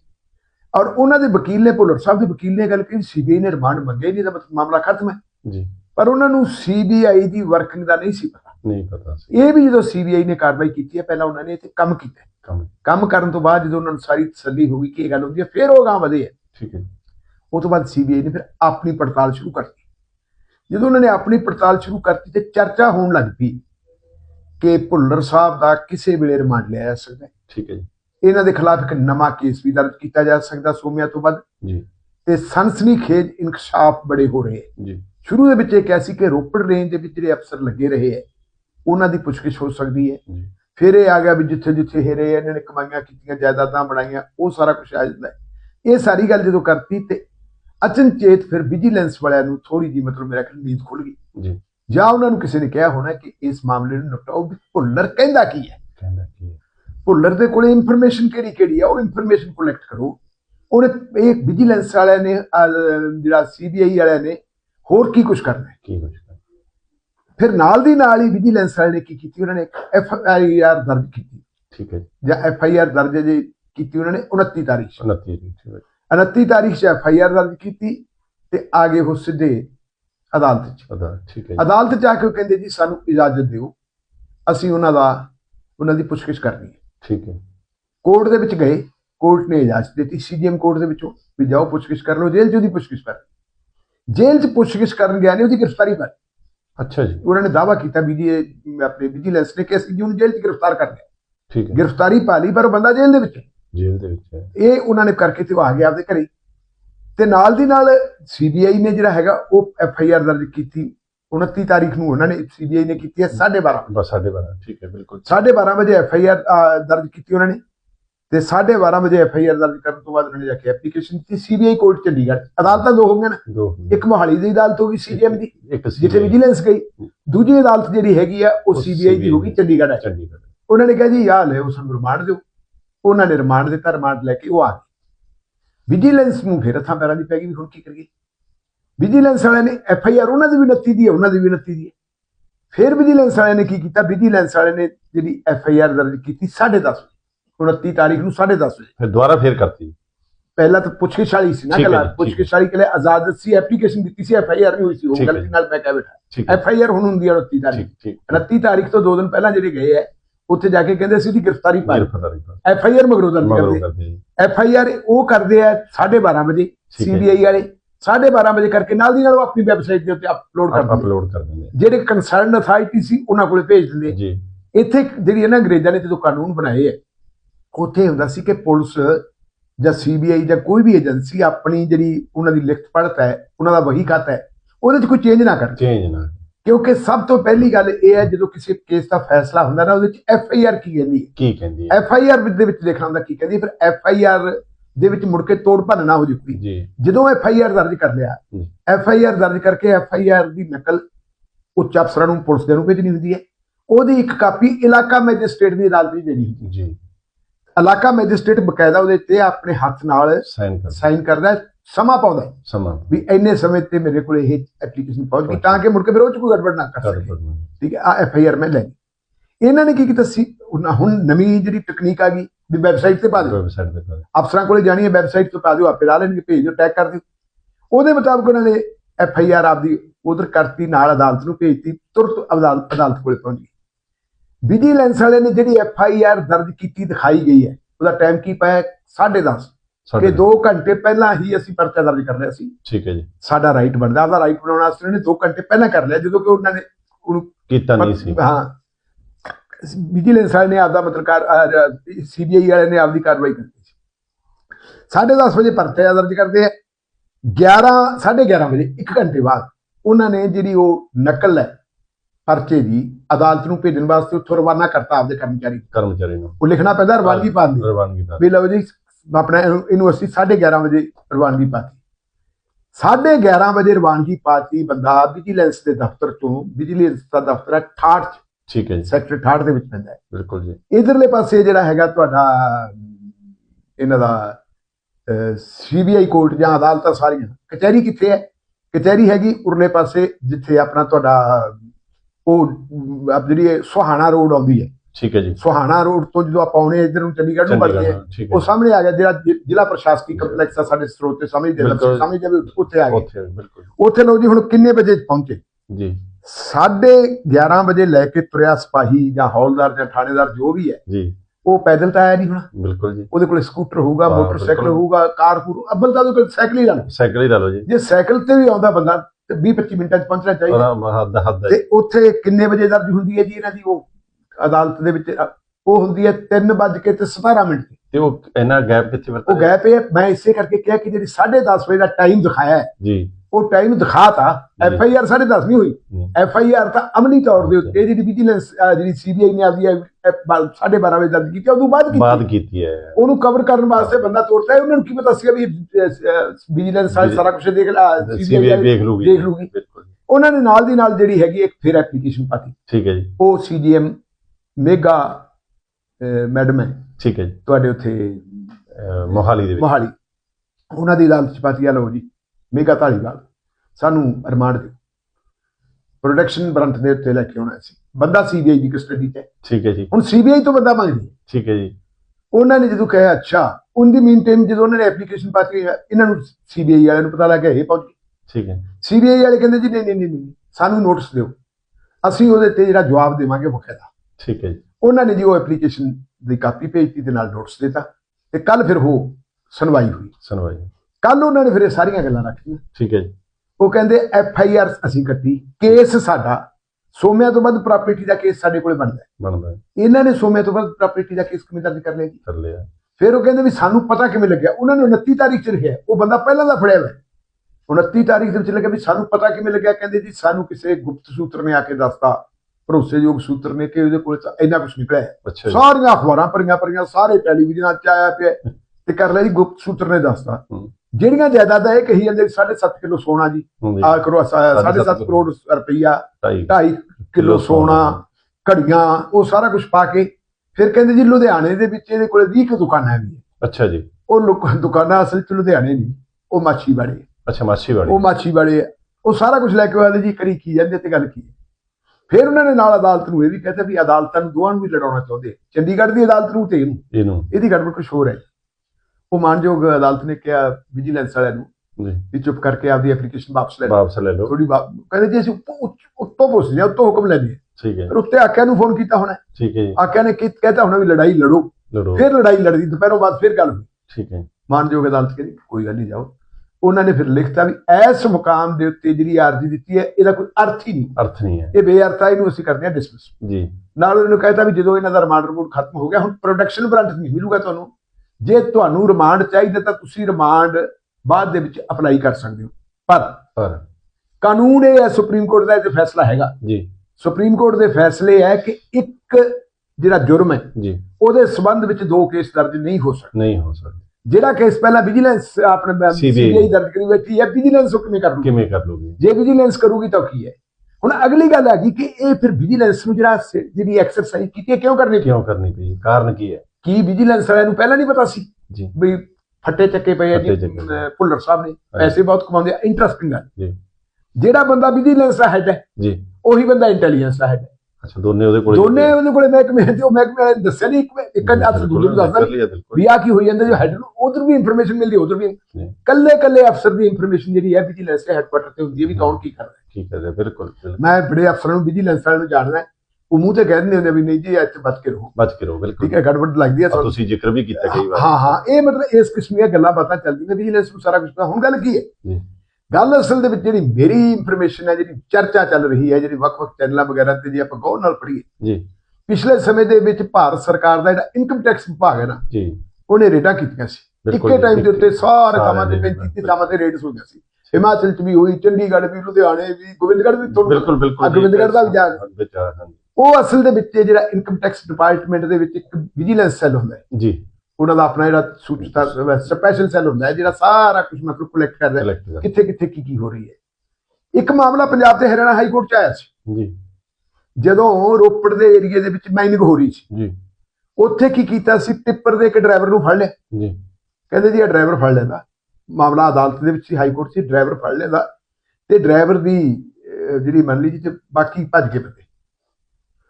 ਔਰ ਉਹਨਾਂ ਦੇ ਵਕੀਲ ਨੇ ਭੁੱਲਰ ਸਾਹਿਬ ਦੇ ਵਕੀਲ ਨੇ ਗੱਲ ਕੀਤੀ ਸੀਬੀਆਈ ਨੇ ਰਿਮਾਂਡ ਮੰਗਿਆ ਹੀ ਨਹੀਂ ਤਾਂ ਮਾਮਲਾ ਖਤਮ ਹੈ।
ਜੀ।
ਪਰ ਉਹਨਾਂ ਨੂੰ ਸੀਬੀਆਈ ਦੀ ਵਰਕਿੰਗ ਦਾ ਨਹੀਂ ਸੀ ਪਤਾ।
ਨਹੀਂ ਪਤਾ ਸੀ।
ਇਹ ਵੀ ਜਦੋਂ ਸੀਬੀਆਈ ਨੇ ਕਾਰਵਾਈ ਕੀਤੀ ਹੈ ਪਹਿਲਾਂ ਉਹਨਾਂ ਨੇ ਇੱਥੇ ਕੰਮ ਕੀਤਾ।
ਕੰਮ।
ਕੰਮ ਕਰਨ ਤੋਂ ਬਾਅਦ ਜਦੋਂ ਉਹਨਾਂ ਨੂੰ ਸਾਰੀ ਤਸੱਲੀ ਹੋ ਗਈ ਕਿ ਇਹ ਗੱਲ ਹੁੰਦੀ ਹੈ ਫਿਰ ਉਹ ਗਾਂ ਵਧੇ ਹੈ
ਠੀਕ ਹੈ
ਉਹ ਤੋਂ ਬਾਅਦ ਸੀਬੀਆਈ ਨੇ ਫਿਰ ਆਪਣੀ ਪੜਤਾਲ ਸ਼ੁਰੂ ਕਰਤੀ। ਜਦੋਂ ਉਹਨਾਂ ਨੇ ਆਪਣੀ ਪੜਤਾਲ ਸ਼ੁਰੂ ਕਰਤੀ ਤੇ ਚਰਚਾ ਹੋਣ ਲੱਗ ਪਈ ਕਿ ਭੁੱਲਰ ਸਾਹਿਬ ਦਾ ਕਿਸੇ ਵੇਲੇ ਰਿਮਾਂਡ ਲਿਆ ਜਾ ਸਕਦਾ ਹੈ।
ਠੀਕ ਹੈ ਜੀ।
ਇਹਨਾਂ ਦੇ ਖਿਲਾਫ ਇੱਕ ਨਵਾਂ ਕੇਸ ਵੀ ਦਰਜ ਕੀਤਾ ਜਾ ਸਕਦਾ ਸੋਮਿਆਂ ਤੋਂ ਬਾਅਦ
ਜੀ।
ਤੇ ਸਨਸਨੀਖੇਜ ਇਨਕਸ਼ਾਫ ਬੜੇ ਹੋ ਰਹੇ
ਜੀ।
ਸ਼ੁਰੂ ਦੇ ਵਿੱਚ ਇਹ ਕਿਹਾ ਸੀ ਕਿ ਰੋਪੜ ਰੇਂਜ ਦੇ ਵਿੱਚ ਜਿਹੜੇ ਅਫਸਰ ਲੱਗੇ ਰਹੇ ਹੈ ਉਹਨਾਂ ਦੀ ਪੁੱਛਗਿੱਛ ਹੋ ਸਕਦੀ ਹੈ।
ਜੀ।
ਫਿਰ ਇਹ ਆ ਗਿਆ ਵੀ ਜਿੱਥੇ ਜਿੱਥੇ ਇਹ ਰਹੇ ਇਹਨਾਂ ਨੇ ਕਮਾਈਆਂ ਕੀਤੀਆਂ ਜਾਇਦਾਦਾਂ ਬਣਾਈਆਂ ਉਹ ਸਾਰਾ ਕੁਝ ਆ ਜਾਂਦਾ ਇਹ ਸਾਰੀ ਗੱਲ ਜਦੋਂ ਕਰਤੀ ਤੇ ਅਚਨਚੇਤ ਫਿਰ ਵਿਜੀਲੈਂਸ ਵਾਲਿਆਂ ਨੂੰ ਥੋੜੀ ਜੀ ਮਤਲਬ ਮੇਰਾ ਖਿਆਲ ਨੀਂਦ ਖੁੱਲ ਗਈ।
ਜੀ।
ਜਾਂ ਉਹਨਾਂ ਨੂੰ ਕਿਸੇ ਨੇ ਕਿਹਾ ਹੋਣਾ ਕਿ ਇਸ ਮਾਮਲੇ ਨੂੰ ਨਿਪਟਾਓ ਵੀ ਭੁੱਲਰ ਕਹਿੰਦਾ ਕੀ ਹੈ?
ਕਹਿੰਦਾ ਕੀ ਹੈ?
ਭੁੱਲਰ ਦੇ ਕੋਲੇ ਇਨਫੋਰਮੇਸ਼ਨ ਕਿਹੜੀ ਕਿਹੜੀ ਹੈ ਉਹ ਇਨਫੋਰਮੇਸ਼ਨ ਕਲੈਕਟ ਕਰੋ। ਉਹਨੇ ਇਹ ਵਿਜੀਲੈਂਸ ਵਾਲਿਆਂ ਨੇ ਜਿਹੜਾ ਸੀਬੀਆਈ ਵਾਲਿਆਂ ਨੇ ਹੋਰ ਕੀ ਕੁਝ ਕਰਨਾ ਹੈ?
ਕੀ ਕੁਝ
ਫਿਰ ਨਾਲ ਦੀ ਨਾਲ ਹੀ ਵਿਜੀਲੈਂਸ ਵਾਲਿਆਂ ਨੇ ਕੀ ਕੀਤੀ? ਉਹਨਾਂ ਨੇ ਐਫ ਆਈ ਆਰ ਦਰਜ ਕੀਤੀ।
ਠੀਕ ਹੈ ਜੀ।
ਐਫ ਆਈ ਆਰ ਦਰਜ ਜੇ ਕੀਤੀ ਉਹਨਾਂ ਨੇ 29 ਤਾਰੀਖ 'ਚ।
29 ਜੀ ਠੀਕ ਹੈ
29 ਤਾਰੀਖ 'ਚ ਐਫ ਆਈ ਆਰ ਦਰਜ ਕੀਤੀ ਤੇ ਆ ਗਏ ਉਹ ਸਿੱਧੇ ਅਦਾਲਤ 'ਚ।
ਪਤਾ ਠੀਕ ਹੈ
ਅਦਾਲਤ 'ਚ ਆ ਕੇ ਉਹ ਕਹਿੰਦੇ ਜੀ ਸਾਨੂੰ ਇਜਾਜ਼ਤ ਦਿਓ। ਅਸੀਂ ਉਹਨਾਂ ਦਾ ਉਹਨਾਂ ਦੀ ਪੁੱਛਗਿੱਛ ਕਰਨੀ ਹੈ।
ਠੀਕ ਹੈ।
ਕੋਰਟ ਦੇ ਵਿੱਚ ਗਏ। ਕੋਰਟ ਨੇ ਇਜਾਜ਼ਤ ਦਿੱਤੀ। ਸੀਜੀਐਮ ਕੋਰਟ ਦੇ ਵਿੱਚੋਂ ਵੀ ਜਾਓ ਪੁੱਛਗਿੱਛ ਕਰ ਲਓ ਜੇਲ੍ਹ 'ਚ ਉਹਦੀ ਪੁੱਛਗਿੱਛ ਕਰ ਜੇਲ੍ਹ 'ਚ ਪੁੱਛਗਿੱਛ ਕਰਨ ਗਿਆ ਨੇ ਉਹਦੀ ਗ੍ਰਿਫਤਾਰੀ ਕਰ
ਅੱਛਾ ਜੀ।
ਉਹਨਾਂ ਨੇ ਦਾਵਾ ਕੀਤਾ ਵੀ ਜੀ ਇਹ ਆਪਣੇ ਵਿਜੀਲੈਂਸ ਨੇ ਕਿ ਅਸੀਂ ਜੀ ਉਹਨੂੰ ਜੇਲ੍ਹ 'ਚ ਗ੍ਰਿਫਤਾਰ ਕਰ ਲਿਆ।
ਠੀਕ ਹੈ
ਗ੍ਰਿਫਤਾਰੀ ਪਾ ਲਈ ਪਰ ਉਹ ਬੰਦਾ ਜੇਲ੍ਹ ਦੇ ਵਿੱਚ।
ਜੇਲ੍ਹ ਦੇ ਵਿੱਚ ਹੈ।
ਇਹ ਉਹਨਾਂ ਨੇ ਕਰਕੇ ਤੇ ਉਹ ਆ ਗਿਆ ਆਪਦੇ ਘਰੇ। ਤੇ ਨਾਲ ਦੀ ਨਾਲ ਸੀਬੀਆਈ ਨੇ ਜਿਹੜਾ ਹੈਗਾ ਉਹ ਐਫ ਆਈ ਆਰ ਦਰਜ ਕੀਤੀ। 29 ਤਾਰੀਖ ਨੂੰ ਉਹਨਾਂ ਨੇ ਸੀਬੀਆਈ ਨੇ ਕੀਤੀ ਹੈ 12:30
ਬਸ ਸਾਡੇ ਬਾਰਾ ਠੀਕ ਹੈ ਬਿਲਕੁਲ।
12:30 ਵਜੇ ਐਫ ਆਈ ਆਰ ਦਰਜ ਕੀਤੀ ਉਹਨਾਂ ਨੇ। ਤੇ 12:30 ਵਜੇ ਐਫ ਆਈ ਆਰ ਦਰਜ ਕਰਨ ਤੋਂ ਬਾਅਦ ਉਹਨਾਂ ਨੇ ਜਾ ਕੇ ਐਪਲੀਕੇਸ਼ਨ ਦਿੱਤੀ। CBI court Chandigarh. ਅਦਾਲਤਾਂ ਦੋ ਹੋ ਗਈਆਂ ਨਾ ਇੱਕ ਮੋਹਾਲੀ ਦੀ ਅਦਾਲਤ ਹੋ ਗਈ ਸੀਜੀਐਮ ਦੀ
ਇੱਕ
ਜਿੱਥੇ ਵਿਜੀਲੈਂਸ ਗਈ। ਦੂਜੀ ਅਦਾਲਤ ਜਿਹੜੀ ਹੈਗੀ ਆ ਉਹ ਸੀਬੀਆਈ ਦੀ ਹੋ ਗਈ ਚੰਡੀਗੜ੍ਹ ਹੈ
ਚੰਡੀਗੜ੍ਹ।
ਉਹਨਾਂ ਨੇ ਕਿਹਾ ਜੀ ਆਹ ਲੈ ਉਸ ਨੂੰ ਰਿਮਾਂਡ ਦਿਓ। ਉਹਨਾਂ ਨੇ ਰਿਮਾਂਡ ਦਿੱਤਾ ਰਿਮਾਂਡ ਲੈ ਕੇ ਉਹ ਆ ਗਏ। ਵਿਜੀਲੈਂਸ ਨੂੰ ਫਿਰ ਹੱਥਾਂ ਪੈਰਾਂ ਦੀ ਪੈ ਗਈ ਵੀ ਹੁਣ ਕੀ ਕਰੀਏ। ਵਿਜੀਲੈਂਸ ਵਾਲਿਆਂ ਨੇ ਐਫ ਆਈ ਆਰ ਉਹਨਾਂ ਦੀ ਵੀ 29 ਦੀ ਹੈ ਉਹਨਾਂ ਦੀ ਵੀ 29 ਦੀ ਹੈ ਫਿਰ ਵਿਜੀਲੈਂਸ ਵਾਲਿਆਂ ਨੇ ਕੀ ਕੀਤਾ? ਵਿਜੀਲੈਂਸ ਵਾਲਿਆਂ ਨੇ ਜਿਹੜੀ ਐਫ ਆਈ ਆਰ ਦਰਜ ਕੀਤੀ 10:30 29 ਤਾਰੀਖ ਨੂੰ 10:30 ਵਜੇ।
ਫਿਰ ਦੁਬਾਰਾ ਫੇਰ ਕਰਤੀ।
ਪਹਿਲਾਂ ਤਾਂ ਪੁੱਛਗਿੱਛ ਵਾਲੀ ਸੀ ਨਾ ਕਲਾ ਪੁੱਛਗਿੱਛ ਵਾਲੀ ਕੇ ਲਈ ਆਜ਼ਾਦ ਸੀ ਐਪਲੀਕੇਸ਼ਨ ਦਿੱਤੀ ਸੀ ਐਫ ਆਈ ਆਰ ਨਹੀਂ ਹੋਈ ਸੀ ਉਹ ਗਲਤੀ। ਨਾਲ ਮੈਂ ਕਹਿ ਬੈਠਾ। ਐਫ ਆਈ ਆਰ ਹੁਣ ਹੁੰਦੀ ਹੈ 29 ਤਾਰੀਖ।
ਠੀਕ ਠੀਕ।
29 ਤਾਰੀਖ ਤੋਂ ਦੋ ਦਿਨ ਪਹਿਲਾਂ ਜਿਹੜੇ ਗਏ ਹੈ ਉੱਥੇ ਜਾ ਕੇ ਕਹਿੰਦੇ ਸੀ ਦੀ ਗ੍ਰਿਫਤਾਰੀ ਪਾ ਐਫ ਆਈ ਆਰ ਮਗਰੋਂ ਦਰਜ ਕਰਦੇ। ਐਫ ਆਈ ਆਰ ਉਹ ਕਰਦੇ ਆ 12:30 ਵਜੇ। ਸੀਬੀਆਈ ਵਾਲੇ। 12:30 ਵਜੇ ਕਰਕੇ ਨਾਲ ਦੀ ਨਾਲ ਉਹ ਆਪਣੀ ਵੈਬਸਾਈਟ ਦੇ ਉੱਤੇ ਅਪਲੋਡ ਕਰ ਦਿੰਦੇ
ਅਪਲੋਡ ਕਰ ਦਿੰਦੇ
ਜਿਹੜੇ ਕੰਸਰਨ ਅਥਾਰਟੀ ਸੀ ਉਹਨਾਂ ਕੋਲੇ ਭੇਜ ਦਿੰਦੇ
ਜੀ।
ਇੱਥੇ ਜਿਹੜੀ ਇਹਨਾਂ ਅੰਗਰੇਜ਼ਾਂ ਨੇ ਜਦੋਂ ਕਾਨੂੰਨ ਬਣਾਏ ਹੈ ਉੱਥੇ ਹੁੰਦਾ ਸੀ ਕਿ ਪੁਲਿਸ ਜਾਂ ਸੀਬੀਆਈ ਜਾਂ ਕੋਈ ਵੀ ਏਜੰਸੀ ਆਪਣੀ ਜਿਹੜੀ ਉਹਨਾਂ ਦੀ ਲਿਖਤ ਪੜਤ ਹੈ ਉਹਨਾਂ ਦਾ ਵਹੀ ਖਾਤਾ ਹੈ ਉਹਦੇ 'ਚ ਕੋਈ ਚੇਂਜ ਨਾ ਕਰਨ
ਚੇਂਜ ਨਾ
ਕਿਉਂਕਿ ਸਭ ਤੋਂ ਪਹਿਲੀ ਗੱਲ ਇਹ ਹੈ ਜਦੋਂ ਕਿਸੇ ਕੇਸ ਦਾ ਫੈਸਲਾ ਹੁੰਦਾ ਨਾ ਉਹਦੇ 'ਚ ਐਫ ਆਈ ਆਰ ਕੀ ਕਹਿੰਦੀ ਹੈ?
ਕੀ ਕਹਿੰਦੀ ਹੈ?
ਐਫ ਆਈ ਆਰ ਦੇ ਵਿੱਚ ਲਿਖਣਾ ਹੁੰਦਾ ਕੀ ਕਹਿੰਦੀ ਹੈ, ਫਿਰ ਐਫ ਆਈ ਆਰ ਦੇ ਵਿੱਚ ਮੁੜ ਕੇ ਤੋੜ ਭੰਨ ਨਾ ਹੋ ਜੇ ਕੋਈ।
ਜੀ।
ਜਦੋਂ ਐਫ ਆਈ ਆਰ ਦਰਜ ਕਰ ਲਿਆ
ਜੀ।
ਐਫ ਆਈ ਆਰ ਦਰਜ ਕਰਕੇ ਐਫ ਆਈ ਆਰ ਦੀ ਨਕਲ ਉੱਚ ਅਫਸਰਾਂ ਨੂੰ ਪੁਲਿਸ ਦੇ ਨੂੰ ਭੇਜਣੀ ਹੁੰਦੀ ਹੈ। ਉਹਦੀ ਇੱਕ ਕਾਪੀ ਇਲਾਕਾ ਮੈਜਿਸਟ੍ਰੇਟ ਦੀ ਅਦਾਲਤ ਵਿੱਚ ਦੇਣੀ ਹੁੰਦੀ ਹੈ।
ਜੀ।
ਇਲਾਕਾ ਮੈਜਿਸਟ੍ਰੇਟ ਬਕਾਇਦਾ ਉਹਦੇ ਤੇ ਆਪਣੇ ਹੱਥ ਨਾਲ
ਸਾਈਨ ਕਰ
ਸਾਈਨ ਕਰਦਾ ਹੈ, ਸਮਾਂ ਪਾਉਂਦਾ ਹੈ।
ਸਮਾਂ।
ਵੀ ਇੰਨੇ ਸਮੇਂ ਤੇ ਮੇਰੇ ਕੋਲ ਇਹ ਐਪਲੀਕੇਸ਼ਨ ਪਹੁੰਚ ਗਈ ਤਾਂ ਕਿ ਮੁੜ ਕੇ ਫਿਰ ਉਹ ਚ ਕੋਈ ਗੜਬੜ ਨਾ ਕਰ ਸਕੇ। ਠੀਕ ਹੈ ਆ ਐਫ ਆਈ ਆਰ ਮੈਂ ਲੈ ਲਈ। ਇਹਨਾਂ ਨੇ ਕੀ ਕੀਤਾ ਸੀ? ਉਹਨਾਂ- ਹੁਣ ਨਵੀਂ ਜਿਹੜੀ ਤਕਨੀਕ ਆ ਗਈ ਵੀ ਵੈਬਸਾਈਟ ਤੇ ਪਾ ਦਿਓ।
ਵੈਬਸਾਈਟ ਤੇ ਕਰ
ਅਫਸਰਾਂ ਕੋਲੇ ਜਾਣੀ ਹੈ ਵੈਬਸਾਈਟ ਤੋਂ ਪਾ ਦਿਓ ਆਪੇ ਲਾ ਲੈਣਗੇ ਭੇਜ ਦਿਓ ਟੈਗ ਕਰ ਦਿਓ। ਉਹਦੇ ਮੁਤਾਬਕ ਉਹਨਾਂ ਨੇ ਐਫ ਆਈ ਆਰ ਆਪਦੀ ਉਧਰ ਕਰਤੀ ਨਾਲ ਅਦਾਲਤ ਨੂੰ ਭੇਜਤੀ ਤੁਰਤ ਅਦਾਲਤ ਅਦਾਲਤ ਕੋਲੇ ਪਹੁੰਚ ਗਈ। ਵਿਜੀਲੈਂਸ ਵਾਲੇ ਨੇ ਜਿਹੜੀ ਐਫ ਆਈ ਆਰ ਦਰਜ ਕੀਤੀ ਦਿਖਾਈ ਗਈ ਹੈ ਉਹਦਾ ਟਾਈਮ ਕੀ ਪਾਇਆ 10:30
ਸਾਡੇ
ਕਿ 2 ਘੰਟੇ ਪਹਿਲਾਂ ਹੀ ਅਸੀਂ ਪਰਚਾ ਦਰਜ ਕਰ ਲਿਆ ਸੀ।
ਠੀਕ ਹੈ ਜੀ।
ਸਾਡਾ ਰਾਈਟ ਬਣਦਾ ਉਹਦਾ ਰਾਈਟ ਬਣਾਉਣ ਵਾਸਤੇ ਉਹਨੇ 2 ਘੰਟੇ ਪਹਿਲਾਂ ਕਰ ਲਿਆ ਜਦੋਂ ਕਿ ਉਹਨਾਂ ਨੇ ਉਹਨੂੰ
ਕੀਤਾ ਨਹੀਂ ਸੀ।
ਹਾਂ। ਵਿਜੀਲੈਂਸ ਵਾਲੇ ਨੇ ਆਪਦਾ ਮਤਲਬ ਕਰ ਸੀਬੀਆਈ ਵਾਲੇ ਨੇ ਆਪਦੀ ਕਾਰਵਾਈ ਕੀਤੀ ਸੀ। 10:30 ਵਜੇ ਪਰਚਾ ਦਰਜ ਕਰਦੇ ਆ। 11 11:30 ਵਜੇ 1 ਘੰਟੇ ਬਾਅਦ ਉਹਨਾਂ ਨੇ ਜਿਹੜੀ ਉਹ ਨਕਲ ਹੈ ਪਰਚੇ ਦੀ ਅਦਾਲਤ ਨੂੰ ਭੇਜਣ ਵਾਸਤੇ ਉੱਥੋਂ ਰਵਾਨਾ ਕਰਤਾ ਆਪਦੇ ਕਰਮਚਾਰੀ
ਕਰਮਚਾਰੀ ਨੂੰ।
ਉਹ ਲਿਖਣਾ ਪੈਂਦਾ ਰਵਾਨਗੀ ਪਾਉਣ ਦੀ।
ਰਵਾਨਗੀ
ਵੀ ਲਓ ਜੀ ਆਪਣਾ ਯੂਨੀਵਰਸਿਟੀ 11:30 ਵਜੇ ਰਵਾਨਗੀ ਪਾਤੀ। 11:30 ਵਜੇ ਰਵਾਨਗੀ ਪਾਤੀ ਬੰਦਾ ਵਿਜੀਲੈਂਸ ਦੇ ਦਫ਼ਤਰ ਤੋਂ ਵਿਜੀਲੈਂਸ ਦਾ ਦਫ਼ਤਰ ਹੈ 68 ਚ।
ਠੀਕ ਹੈ ਜੀ।
ਸੈਕਟਰ 68 ਦੇ ਵਿੱਚ ਪੈਂਦਾ ਹੈ।
ਬਿਲਕੁਲ ਜੀ।
ਇਧਰਲੇ ਪਾਸੇ ਜਿਹੜਾ ਹੈਗਾ ਤੁਹਾਡਾ ਇਹਨਾਂ ਦਾ ਸੀਬੀਆਈ ਕੋਰਟ ਜਾਂ ਅਦਾਲਤਾਂ ਸਾਰੀਆਂ। ਕਚਹਿਰੀ ਕਿੱਥੇ ਹੈ? ਕਚਹਿਰੀ ਹੈਗੀ ਉਰਲੇ ਪਾਸੇ ਜਿੱਥੇ ਆਪਣਾ ਤੁਹਾਡਾ ਉਹ ਆਪ ਜਿਹੜੀ ਸੁਹਾਣਾ ਰੋਡ ਆਉਂਦੀ ਹੈ।
ਠੀਕ ਹੈ ਜੀ।
ਸੁਹਾਣਾ ਰੋਡ ਤੋਂ ਜਦੋਂ ਆਪਾਂ ਆਉਣੇ ਇਧਰ ਨੂੰ ਚੰਡੀਗੜ੍ਹ ਨੂੰ ਵੜਦੇ ਉਹ ਸਾਹਮਣੇ ਆ ਗਿਆ ਜਿਹੜਾ ਜ਼ਿਲ੍ਹਾ ਪ੍ਰਸ਼ਾਸਕੀ ਕੰਪਲੈਕਸ ਆ ਸਾਡੇ ਸਰੋਤ ਤੇ ਸਮਝਦੇ
ਬਿਲਕੁਲ।
ਸਮਝ ਜਾਵੇ ਉੱਥੇ ਆ ਗਏ।
ਉੱਥੇ ਬਿਲਕੁਲ।
ਉੱਥੇ ਲੋਕ ਜੀ ਹੁਣ ਕਿੰਨੇ ਵਜੇ ਪਹੁੰਚੇ?
ਜੀ।
ਸਾਢੇ 11 ਵਜੇ ਲੈ ਕੇ ਤੁਰਿਆ ਸਿਪਾਹੀ ਜਾਂ ਹੌਲਦਾਰ ਜਾਂ ਥਾਣੇਦਾਰ ਜੋ ਵੀ ਹੈ
ਜੀ।
ਉਹ ਪੈਦਲ ਤਾਂ ਆਇਆ ਨਹੀਂ ਹੋਣਾ।
ਬਿਲਕੁਲ ਜੀ।
ਉਹਦੇ ਕੋਲ ਸਕੂਟਰ ਹੋਊਗਾ ਮੋਟਰਸਾਈਕਲ। ਹੋਊਗਾ ਕਾਰ ਹੋਊ ਅੱਬਲ ਤਾਂ ਉਹਦੇ ਕੋਲ ਸਾਈਕਲ ਹੀ ਲੈਣਾ
ਸਾਈਕਲ ਹੀ ਲਾ ਲਓ ਜੀ।
ਜੇ ਸਾਈਕਲ ਤੇ ਵੀ ਆਉਂਦਾ ਬੰਦਾ ਤੇ 20 25 ਮਿੰਟਾਂ 'ਚ ਪਹੁੰਚਣਾ ਚਾਹੀਦਾ।
ਆਰਾਮ ਹੱਦ ਹੱਦ ਹੈ।
ਤੇ ਉੱਥੇ ਕਿੰਨੇ ਵਜੇ ਦਰਜ ਹੁੰਦੀ ਹੈ ਜੀ ਇਹਨਾਂ ਦੀ ਉਹ ਅਦਾਲਤ ਦੇ ਵਿੱਚ? ਉਹ ਹੁੰਦੀ ਹੈ 3 ਵੱਜ ਕੇ ਤੇ 17 ਮਿੰਟ।
ਤੇ। ਉਹ ਇਹਨਾਂ ਗੈਪ ਕਿੱਥੇ ਵਰਤਦਾ
ਉਹ ਗੈਪ ਇਹ ਮੈਂ ਇਸੇ ਕਰਕੇ ਕਿਹਾ ਕਿ ਜਿਹੜੀ 10:30 ਵਜੇ ਦਾ ਟਾਈਮ ਦਿਖਾਇਆ ਹੈ
ਜੀ।
ਉਹ ਟਾਈਮ ਦਿਖਾਤਾ। ਐਫ ਆਈ ਆਰ 10:30 ਨਹੀਂ ਹੋਈ। ਐਫ ਆਈ ਆਰ ਤਾਂ ਅਮਲੀ ਤੌਰ ਦੇ ਉੱਤੇ ਜਿਹੜੀ ਵਿਜੀਲੈਂਸ ਜਿਹੜੀ ਸੀਬੀਆਈ ਨੇ ਆਪਦੀ 12:30 ਵਜੇ ਦਰਜ ਕੀਤੀ ਉਹ ਤੋਂ ਬਾਅਦ ਕੀਤੀ।
ਬਾਤ ਕੀਤੀ ਹੈ।
ਉਹਨੂੰ ਕਵਰ ਕਰਨ ਵਾਸਤੇ ਬੰਦਾ ਤੋਰਤਾ ਹੈ ਉਹਨਾਂ ਨੂੰ ਕੀ ਪਤਾ ਸੀਗਾ ਵੀ ਵਿਜੀਲੈਂਸ ਸਾਰਾ ਕੁਝ ਦੇਖ ਲਾ
ਸੀਬੀਆਈ ਦੇਖ ਲੂਗੀ।
ਦੇਖ ਲੂਗੀ।
ਬਿਲਕੁਲ
ਉਹਨਾਂ ਨੇ ਨਾਲ ਦੀ ਨਾਲ ਜਿਹੜੀ ਹੈਗੀ ਇੱਕ ਫਿਰ ਐਪਲੀਕੇਸ਼ਨ ਪਾਤੀ।
ਠੀਕ ਹੈ ਜੀ।
ਉਹ ਸੀਜੀਐਮ ਮੇਗਾ ਮੈਡਮ ਹੈ।
ਠੀਕ ਹੈ ਜੀ।
ਤੁਹਾਡੇ ਉੱਥੇ
ਮੋਹਾਲੀ ਦੇ ਵਿੱਚ।
ਮੋਹਾਲੀ। ਉਹਨਾਂ ਦੀ ਅਦਾਲਤ ਚ ਪਾਤੀ ਆ ਲਓ ਜੀ। ਮੇਗਾ ਧਾਲੀਵਾਲ ਸਾਨੂੰ ਰਿਮਾਂਡ ਦਿਓ। ਪ੍ਰੋਡਕਸ਼ਨ ਬਰੰਟ ਦੇ ਉੱਤੇ ਲੈ ਕੇ ਆਉਣਾ ਸੀ। ਬੰਦਾ ਸੀਬੀਆਈ ਦੀ ਕਸਟਡੀ 'ਚ ਹੈ
ਠੀਕ ਹੈ ਜੀ।
ਹੁਣ ਸੀਬੀਆਈ ਤੋਂ ਬੰਦਾ ਮੰਗਦੀ ਹੈ।
ਠੀਕ ਹੈ ਜੀ।
ਉਹਨਾਂ ਨੇ ਜਦੋਂ ਕਿਹਾ ਅੱਛਾ ਉਹਨ ਦੀ ਮੀਨ ਟਾਈਮ ਜਦੋਂ ਉਹਨਾਂ ਨੇ ਐਪਲੀਕੇਸ਼ਨ ਪਾਤੀ ਇਹਨਾਂ ਨੂੰ ਸੀਬੀਆਈ ਵਾਲਿਆਂ ਨੂੰ ਪਤਾ ਲੱਗ ਗਿਆ ਇਹ ਪਹੁੰਚ
ਠੀਕ ਹੈ।
ਸੀਬੀਆਈ ਵਾਲੇ ਕਹਿੰਦੇ ਜੀ ਨਹੀਂ ਨਹੀਂ ਨਹੀਂ ਨਹੀਂ, ਸਾਨੂੰ ਨੋਟਿਸ ਦਿਓ। ਅਸੀਂ ਉਹਦੇ ਤੇ ਜਿਹੜਾ ਜਵਾਬ ਦੇਵਾਂਗੇ ਬਕਾਇਦਾ
ਠੀਕ ਹੈ ਜੀ।
ਉਹਨਾਂ ਨੇ ਜੀ ਉਹ ਐਪਲੀਕੇਸ਼ਨ ਦੀ ਕਾਪੀ ਭੇਜਤੀ ਤੇ ਨਾਲ ਨੋਟਿਸ ਦਿੱਤਾ। ਤੇ ਕੱਲ ਫਿਰ ਉਹ ਸੁਣਵਾਈ ਹੋਈ।
ਸੁਣਵਾਈ।
ਕੱਲ ਉਹਨਾਂ ਨੇ ਫਿਰ ਇਹ ਸਾਰੀਆਂ ਗੱਲਾਂ ਰੱਖੀਆਂ।
ਠੀਕ ਹੈ ਜੀ।
ਉਹ ਕਹਿੰਦੇ ਐਫ ਆਈ ਆਰ ਅਸੀਂ ਕੱਟੀ। ਕੇਸ ਸਾਡਾ ਸੋਮਿਆਂ ਤੋਂ ਵੱਧ ਪ੍ਰਾਪਰਟੀ ਦਾ ਕੇਸ ਸਾਡੇ ਕੋਲੇ ਬਣਦਾ ਹੈ।
ਬਣਦਾ ਹੈ,
ਇਹਨਾਂ ਨੇ ਸੋਮਿਆਂ ਤੋਂ ਵੱਧ ਪ੍ਰਾਪਰਟੀ ਦਾ ਕੇਸ ਕਿਵੇਂ ਦਰਜ ਕਰ ਲਿਆ ਜੀ?
ਕਰ ਲਿਆ।
ਫਿਰ ਉਹ ਕਹਿੰਦੇ ਵੀ ਸਾਨੂੰ ਪਤਾ ਕਿਵੇਂ ਲੱਗਿਆ। ਉਹਨਾਂ ਨੇ 29 ਤਾਰੀਖ ਚ ਲਿਖਿਆ ਉਹ ਬੰਦਾ ਪਹਿਲਾਂ ਦਾ ਫੜਿਆ ਹੋਇਆ 29 ਤਾਰੀਖ ਦੇ ਵਿੱਚ ਲੱਗਿਆ ਵੀ ਸਾਨੂੰ ਪਤਾ ਕਿਵੇਂ ਲੱਗਿਆ। ਕਹਿੰਦੇ ਜੀ ਸਾਨੂੰ ਕਿਸੇ ਗੁਪਤ ਸੂਤਰ ਨੇ ਆ ਕੇ ਦੱਸਤਾ। ਭਰੋਸੇਯੋਗ ਸੂਤਰ ਨੇ ਕਿ ਉਹਦੇ ਕੋਲ ਇੰਨਾ ਕੁਝ ਨਿਕਲਿਆ ਸਾਰੀਆਂ ਅਖਬਾਰਾਂ ਭਰੀਆਂ ਭਰੀਆਂ ਸਾਰੇ ਟੈਲੀਵਿਜ਼ਨਾਂ 'ਚ ਆਇਆ ਪਿਆ। ਤੇ ਕਰ ਲਿਆ ਜੀ ਗੁਪਤ ਸੂਤਰ ਨੇ ਦੱਸਤਾ। ਜਿਹੜੀਆਂ ਜਾਇਦਾਦਾਂ ਇਹ ਕਹੀ ਜਾਂਦੇ 7.5 ਕਿਲੋ ਸੋਨਾ ਜੀ। ਆ ਕਰੋ
ਸਾਢੇ
7.5
ਸੱਤ
ਕਰੋੜ ਰੁਪਈਆ
ਢਾਈ
2.5 ਕਿਲੋ ਸੋਨਾ ਘੜੀਆਂ ਉਹ ਸਾਰਾ ਕੁਝ ਪਾ ਕੇ ਫਿਰ ਕਹਿੰਦੇ ਜੀ ਲੁਧਿਆਣੇ ਦੇ ਵਿੱਚ ਇਹਦੇ ਕੋਲੇ 20 ਕੁ ਦੁਕਾਨਾਂ ਵੀ ਹੈ
ਅੱਛਾ ਜੀ।
ਉਹ ਦੁਕਾਨਾਂ ਅਸਲ ਚ ਲੁਧਿਆਣੇ ਨਹੀਂ ਉਹ ਮਾਛੀ ਵਾਲੇ ਹੈ।
ਅੱਛਾ ਮਾਛੀਵਾੜੀ।
ਉਹ ਮਾਛੀ ਵਾਲੇ ਹੈ। ਉਹ ਸਾਰਾ ਕੁਝ ਲੈ ਕੇ ਆਉਂਦੇ ਜੀ ਕਰੀ ਕੀ ਜਾਂਦੇ ਤੇ ਗੱਲ ਕੀ ਫਿਰ ਉਹਨਾਂ ਨੇ ਨਾਲ ਅਦਾਲਤ ਨੂੰ ਇਹ ਵੀ ਕਹਿੰਦੇ ਵੀ ਅਦਾਲਤਾਂ ਨੂੰ ਦੋਵਾਂ ਨੂੰ ਵੀ ਲੜਾਉਣਾ ਚਾਹੁੰਦੇ। ਚੰਡੀਗੜ੍ਹ ਦੀ ਅਦਾਲਤ ਨੂੰ ਤੇ ਇਹਨੂੰ।
ਇਹਨੂੰ।
ਇਹਦੀ ਗੜਬੜ ਕੁਝ ਹੋਰ ਹੈ। ਉਹ ਮਾਨਯੋਗ ਅਦਾਲਤ ਨੇ ਕਿਹਾ ਵਿਜੀਲੈਂਸ ਵਾਲਿਆਂ ਨੂੰ
ਜੀ।
ਵੀ ਚੁੱਪ ਕਰਕੇ ਆਪਦੀ ਐਪਲੀਕੇਸ਼ਨ ਵਾਪਸ ਲੈ ਲਓ।
ਵਾਪਸ ਲੈ ਲਓ।
ਥੋੜੀ ਕਹਿੰਦੇ ਜੀ ਅਸੀਂ ਉੱਤੋਂ ਪੁੱਛਦੇ ਹਾਂ ਉੱਤੋਂ ਹੁਕਮ ਲੈਂਦੇ ਹਾਂ
ਠੀਕ ਹੈ।
ਫਿਰ ਉੱਤੇ ਆਕਿਆ ਨੂੰ ਫੋਨ ਕੀਤਾ ਹੋਣਾ।
ਠੀਕ ਹੈ ਜੀ।
ਆਕਿਆ ਨੇ ਕੀ ਕਹਿਤਾ ਹੋਣਾ ਵੀ ਲੜਾਈ ਲੜੋ।
ਲੜੋ।
ਫਿਰ ਲੜਾਈ ਲੜਦੀ ਦੁਪਹਿਰੋਂ ਬਾਅਦ ਫਿਰ ਗੱਲ ਹੋਈ।
ਠੀਕ ਹੈ।
ਮਾਨਯੋਗ ਅਦਾਲਤ ਕਹਿੰਦੀ ਕੋਈ ਗੱਲ ਨਹੀਂ ਜਾਓ। ਉਹਨਾਂ ਨੇ ਫਿਰ ਲਿਖਤਾ ਵੀ ਇਸ ਮੁਕਾਮ ਦੇ ਉੱਤੇ ਜਿਹੜੀ ਅਰਜ਼ੀ ਦਿੱਤੀ ਹੈ ਇਹਦਾ ਕੋਈ ਅਰਥ ਹੀ ਨਹੀਂ।
ਅਰਥ ਨਹੀਂ ਹੈ।
ਇਹ ਬੇਅਰਥਾ ਇਹਨੂੰ ਅਸੀਂ ਕਰਦੇ ਹਾਂ ਡਿਸਮਿਸ
ਜੀ।
ਨਾਲ ਉਹਨੂੰ ਕਹਿਤਾ ਵੀ ਜਦੋਂ ਇਹਨਾਂ ਦਾ ਰਿਮਾਂਡ ਰਿਪੋਰਟ ਖਤਮ ਹੋ ਗਿਆ ਹੁਣ ਪ੍ਰੋਡਕਸ਼ਨ ਵਾਰੰਟ ਨਹੀਂ ਮਿਲੂਗਾ ਤੁਹਾਨੂੰ। ਜੇ ਤੁਹਾਨੂੰ ਰਿਮਾਂਡ ਚਾਹੀਦਾ ਤਾਂ ਤੁਸੀਂ ਰਿਮਾਂਡ ਬਾਅਦ ਦੇ ਵਿੱਚ ਅਪਲਾਈ ਕਰ ਸਕਦੇ ਹੋ। ਪਰ
ਪਰ
ਕਾਨੂੰਨ ਇਹ ਹੈ ਸੁਪਰੀਮ ਕੋਰਟ ਦਾ ਇਹ ਫੈਸਲਾ ਹੈਗਾ।
ਜੀ।
ਸੁਪਰੀਮ ਕੋਰਟ ਦੇ ਫੈਸਲੇ ਹੈ ਕਿ ਇੱਕ ਜਿਹੜਾ ਜੁਰਮ ਹੈ
ਜੀ।
ਉਹਦੇ ਸਬੰਧ ਵਿੱਚ ਦੋ ਕੇਸ ਦਰਜ ਨਹੀਂ ਹੋ ਸਕਦੇ।
ਨਹੀਂ ਹੋ ਸਕਦਾ।
ਜਿਹੜਾ ਕੇਸ ਪਹਿਲਾਂ ਵਿਜੀਲੈਂਸ ਆਪਣੇ ਸੀਬੀਆਈ ਦਰਜ ਕਰੀ ਬੈਠੀ ਹੈ ਵਿਜੀਲੈਂਸ ਉਹ ਕਿਵੇਂ ਕਰ ਲੂਗੀ
ਕਿਵੇਂ ਕਰ ਲੋਗੇ?
ਜੇ ਵਿਜੀਲੈਂਸ ਕਰੂਗੀ ਤਾਂ ਕੀ ਹੈ? ਹੁਣ ਅਗਲੀ ਗੱਲ ਆ ਗਈ ਕਿ ਇਹ ਫਿਰ ਵਿਜੀਲੈਂਸ ਨੂੰ ਜਿਹੜਾ ਜਿਹੜੀ ਐਕਸਰਸਾਈਜ਼ ਕੀਤੀ ਹੈ ਕਿਉਂ ਕਰਨੀ ਪਈ?
ਕਿਉਂ ਕਰਨੀ ਪਈ? ਕਾਰਨ ਕੀ ਹੈ?
ਕੀ ਵਿਜੀਲੈਂਸ ਵਾਲਿਆਂ ਨੂੰ ਪਹਿਲਾਂ ਨਹੀਂ ਪਤਾ ਸੀ
ਜੀ।
ਵੀ ਫੱਟੇ ਚੱਕੇ ਪਏ ਆ ਜੀ ਭੁੱਲਰ ਸਾਹਿਬ ਨੇ ਪੈਸੇ ਬਹੁਤ ਕਮਾਉਂਦੇ ਆ ਇੰਟਰਸਟਿੰਗ
ਜੀ।
ਜਿਹੜਾ ਬੰਦਾ ਵਿਜੀਲੈਂਸ ਦਾ ਹੈਡ ਹੈ
ਜੀ।
ਉਹੀ ਬੰਦਾ ਇੰਟੈਲੀਜੈਂਸ ਦਾ ਹੈਡ ਹੈ।
ਅੱਛਾ ਦੋਨੇ ਉਹਦੇ ਕੋਲ
ਦੋਨੇ ਉਹਦੇ ਕੋਲੇ ਮਹਿਕਮੇ ਤੇ ਉਹ ਮਹਿਕਮੇ ਵਾਲੇ ਦੱਸਿਆ ਨਹੀਂ ਇੱਕ ਇੱਕ ਅਫਸਰ ਦੂਜੇ ਨੂੰ ਦੱਸਦਾ ਵੀ ਆ ਕੀ ਹੋਈ ਜਾਂਦਾ ਜੋ ਹੈਡ ਨੂੰ ਉਧਰ ਵੀ ਇਨਫੋਰਮੇਸ਼ਨ ਮਿਲਦੀ ਉਧਰ ਵੀ। ਕੱਲੇ ਕੱਲੇ ਅਫਸਰ ਦੀ ਇਨਫੋਰਮੇਸ਼ਨ ਜਿਹੜੀ ਹੈ ਵਿਜੀਲੈਂਸ ਦੇ ਹੈਡਕੁਆਟਰ ਤੇ ਹੁੰਦੀ ਹੈ ਵੀ ਕੌਣ ਕੀ ਕਰ ਰਿਹਾ।
ਠੀਕ ਹੈ ਬਿਲਕੁਲ
ਮੈਂ ਬੜੇ ਅਫਸਰਾਂ ਨੂੰ ਵਿਜੀਲੈਂਸ ਵਾਲਿਆਂ ਨੂੰ ਜਾਣਦਾ। ਉਹ ਮੂੰਹ ਤੇ ਕਹਿ ਦਿੰਦੇ ਹੁੰਦੇ ਵੀ ਨਹੀਂ ਜੀ ਇੱਥੇ ਬਚ ਕੇ ਰਹੋ।
ਬਚ ਕੇ ਰਹੋ ਬਿਲਕੁਲ।
ਠੀਕ ਹੈ ਗੜਬੜ ਲੱਗਦੀ ਹੈ ਤੁਹਾਨੂੰ
ਤੁਸੀਂ ਜ਼ਿਕਰ ਵੀ ਕੀਤਾ ਕਈ ਵਾਰ।
ਹਾਂ ਹਾਂ ਇਹ ਮਤਲਬ ਇਸ ਕਿਸਮ ਦੀਆਂ ਗੱਲਾਂ ਬਾਤਾਂ ਚੱਲਦੀਆਂ ਵਿਜੀਲੈਂਸ ਨੂੰ ਸਾਰਾ ਕੁਝ ਹੁਣ ਗੱਲ ਕੀ ਹੈ? ਗੱਲ ਅਸਲ ਦੇ ਵਿੱਚ ਜਿਹੜੀ ਮੇਰੀ ਇਨਫੋਰਮੇਸ਼ਨ ਹੈ ਜਿਹੜੀ ਚਰਚਾ ਚੱਲ ਰਹੀ ਹੈ ਜਿਹੜੀ ਵੱਖ-ਵੱਖ ਚੈਨਲਾਂ ਵਗੈਰਾ ਤੇ ਜੇ ਆਪਾਂ ਗੌਰ ਨਾਲ ਪੜ੍ਹੀਏ।
ਜੀ।
ਪਿਛਲੇ ਸਮੇਂ ਦੇ ਵਿੱਚ ਭਾਰਤ ਸਰਕਾਰ ਦਾ ਜਿਹੜਾ ਇਨਕਮ ਟੈਕਸ ਵਿਭਾਗ ਹੈ ਨਾ
ਜੀ।
ਉਹਨੇ ਰੇਡਾਂ ਕੀਤੀਆਂ ਸੀ। ਇੱਕੇ ਟਾਈਮ ਦੇ ਉੱਤੇ ਸਾਰੇ ਥਾਵਾਂ ਤੇ
ਦੇ
35 ਥਾਵਾਂ ਤੇ ਰੇਡਸ ਹੋਈਆਂ ਸੀ। ਹਿਮਾਚਲ ਚ ਵੀ ਹੋਈ ਚੰਡੀਗੜ੍ਹ ਵੀ ਲੁਧਿਆਣੇ ਵੀ ਗੋਬਿੰਦਗੜ੍ਹ ਵੀ ਤੁਹਾਨੂੰ
ਬਿਲਕੁਲ ਬਿਲਕੁਲ
ਗੋਬਿੰਦਗੜ੍ਹ ਦਾ ਵੀ ਜਾ।
ਵਿੱਚ ਆ, ਹਾਂਜੀ।
ਉਹ ਅਸਲ ਦੇ ਵਿੱਚ ਜਿਹੜਾ ਇਨਕਮ ਟੈਕਸ ਡਿਪਾਰਟਮੈਂਟ ਦੇ ਵਿੱਚ ਇੱਕ ਵਿਜੀਲੈਂਸ ਸੈੱਲ ਹੁੰਦਾ ਹੈ।
ਜੀ।
ਉਹਨਾਂ ਦਾ ਆਪਣਾ ਜਿਹੜਾ ਸੂਚਤਾ ਸਪੈਸ਼ਲ ਸੈੱਲ ਹੁੰਦਾ ਹੈ ਜਿਹੜਾ ਸਾਰਾ ਕੁਝ ਮਤਲਬ ਕਲੈਕਟ ਕਰਦਾ ਹੈ ਕਿੱਥੇ ਕਿੱਥੇ ਕੀ ਕੀ ਹੋ ਰਹੀ ਹੈ। ਇੱਕ ਮਾਮਲਾ ਪੰਜਾਬ ਤੇ ਹਰਿਆਣਾ ਹਾਈ ਕੋਰਟ ਚ ਆਇਆ ਸੀ।
ਜੀ।
ਜਦੋਂ ਰੋਪੜ ਦੇ ਏਰੀਏ ਦੇ ਵਿੱਚ ਮਾਈਨਿੰਗ ਹੋ ਰਹੀ ਸੀ।
ਜੀ।
ਉੱਥੇ ਕੀ ਕੀਤਾ ਸੀ? ਟਿੱਪਰ ਦੇ ਇੱਕ ਡਰਾਈਵਰ ਨੂੰ ਫੜ ਲਿਆ।
ਜੀ।
ਕਹਿੰਦੇ ਜੀ ਇਹ ਡਰਾਈਵਰ ਫੜ ਲੈਂਦਾ। ਮਾਮਲਾ ਅਦਾਲਤ ਦੇ ਵਿੱਚ ਸੀ ਹਾਈ ਕੋਰਟ 'ਚ ਡਰਾਈਵਰ ਫੜ ਲੈਂਦਾ। ਤੇ ਡਰਾਈਵਰ ਦੀ ਜਿਹੜੀ ਮੰਨ ਲਈ ਜੀ ਤੇ ਬਾਕੀ ਭੱਜ ਗਏ ਬੰਦੇ।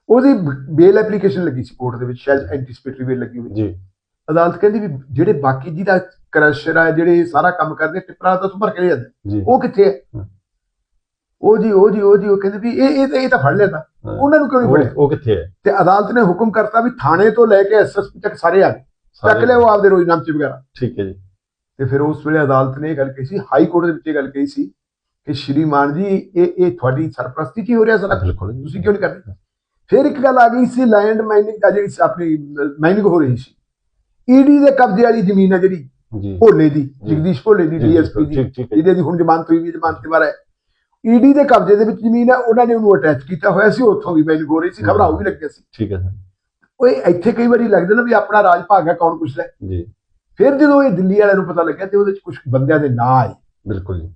ਉਹਦੀ ਬੇਲ ਐਪਲੀਕੇਸ਼ਨ ਲੱਗੀ ਸੀ ਕੋਰਟ ਦੇ ਵਿੱਚ ਸ਼ਾਇਦ ਐਂਟੀਸਪੇਟਰੀ ਬੇਲ ਲੱਗੀ ਹੋਈ
ਜੀ।
ਅਦਾਲਤ ਕਹਿੰਦੀ ਵੀ ਜਿਹੜੇ ਬਾਕੀ ਜਿਹਦਾ ਕਰਸ਼ਰ ਆ ਜਿਹੜੇ ਸਾਰਾ ਕੰਮ ਕਰਦੇ ਟਿੱਪਰਾਂ ਤਾਂ ਭਰ ਕੇ ਜਾਂਦੇ।
ਜੀ।
ਉਹ ਕਿੱਥੇ ਹੈ। ਉਹ ਜੀ ਉਹ ਜੀ ਉਹ ਜੀ ਉਹ ਕਹਿੰਦੇ ਵੀ ਇਹ ਇਹ ਤਾਂ ਇਹ ਤਾਂ ਫੜ
ਹਾਂ।
ਉਹਨਾਂ ਨੂੰ ਕਿਉਂ ਨਹੀਂ ਫੜਿਆ?
ਉਹ ਕਿੱਥੇ ਹੈ
ਤੇ ਅਦਾਲਤ ਨੇ ਹੁਕਮ ਕਰਤਾ ਵੀ ਥਾਣੇ ਤੋਂ ਲੈ ਕੇ ਐਸਐਸਪੀ ਤੱਕ ਸਾਰੇ ਆ ਗਏ ਚੱਕ ਲਿਆ ਉਹ ਆਪਦੇ ਰੋਜ਼ਨਾਮਚੇ ਵਗੈਰਾ।
ਠੀਕ ਹੈ ਜੀ।
ਤੇ ਫਿਰ ਉਸ ਵੇਲੇ ਅਦਾਲਤ ਨੇ ਇਹ ਗੱਲ ਕਹੀ ਸੀ ਹਾਈ ਕੋਰਟ ਦੇ ਵਿੱਚ ਇਹ ਗੱਲ ਕਹੀ ਸੀ ਕਿ ਸ਼੍ਰੀਮਾਨ ਜੀ ਇਹ ਇਹ ਤੁਹਾਡੀ ਸਰਪ੍ਰਸਤੀ ਕੀ ਹੋ ਰਿਹਾ ਸਾਰਾ?
ਬਿਲਕੁਲ
ਤੁਸੀਂ ਕਿਉਂ ਨਹੀਂ ਕਰਦੇ? ਫਿਰ ਇੱਕ ਗੱਲ ਆ ਗਈ ਸੀ ਲੈਂਡ ਮਾਈਨਿੰਗ ਦਾ ਜਿਹੜੀ ਆਪਣੀ ਮਾਈਨਿੰਗ ਹੋ ਰਹੀ ਸੀ। ਈਡੀ ਦੇ ਕਬਜ਼ੇ ਵਾਲੀ ਜ਼ਮੀਨ ਹੈ ਜਿਹੜੀ ਭੋਲੇ ਦੀ ਜਗਦੀਸ਼ ਭੋਲੇ ਦੀ ਡੀਐਸਪੀ ਦੀ। ਜਿਹਦੇ ਦੀ ਹੁਣ ਜ਼ਮਾਨਤ ਹੋਈ ਵੀ ਜ਼ਮਾਨਤ ਤੇ ਬਾਰੇ। ਈਡੀ ਦੇ ਕਬਜ਼ੇ ਦੇ ਵਿੱਚ ਜ਼ਮੀਨ ਹੈ ਉਹਨਾਂ ਨੇ ਉਹਨੂੰ ਅਟੈਚ ਕੀਤਾ ਹੋਇਆ ਸੀ ਉੱਥੋਂ ਵੀ ਮਾਈਨਿੰਗ ਹੋ ਰਹੀ ਸੀ ਖਬਰਾਂ ਉਹ ਵੀ ਲੱਗੀਆਂ ਸੀ।
ਠੀਕ ਹੈ ਸਰ।
ਉਹ ਇਹ ਇੱਥੇ ਕਈ ਵਾਰੀ ਲੱਗਦਾ ਨਾ ਵੀ ਆਪਣਾ ਰਾਜ ਭਾਗ ਹੈ ਕੌਣ ਪੁੱਛਦਾ।
ਜੀ।
ਫਿਰ ਜਦੋਂ ਇਹ ਦਿੱਲੀ ਵਾਲਿਆਂ ਨੂੰ ਪਤਾ ਲੱਗਿਆ ਤੇ ਉਹਦੇ ਵਿੱਚ ਕੁਝ ਬੰਦਿਆਂ ਦੇ ਨਾਂ ਆਏ।
ਬਿਲਕੁਲ ਜੀ।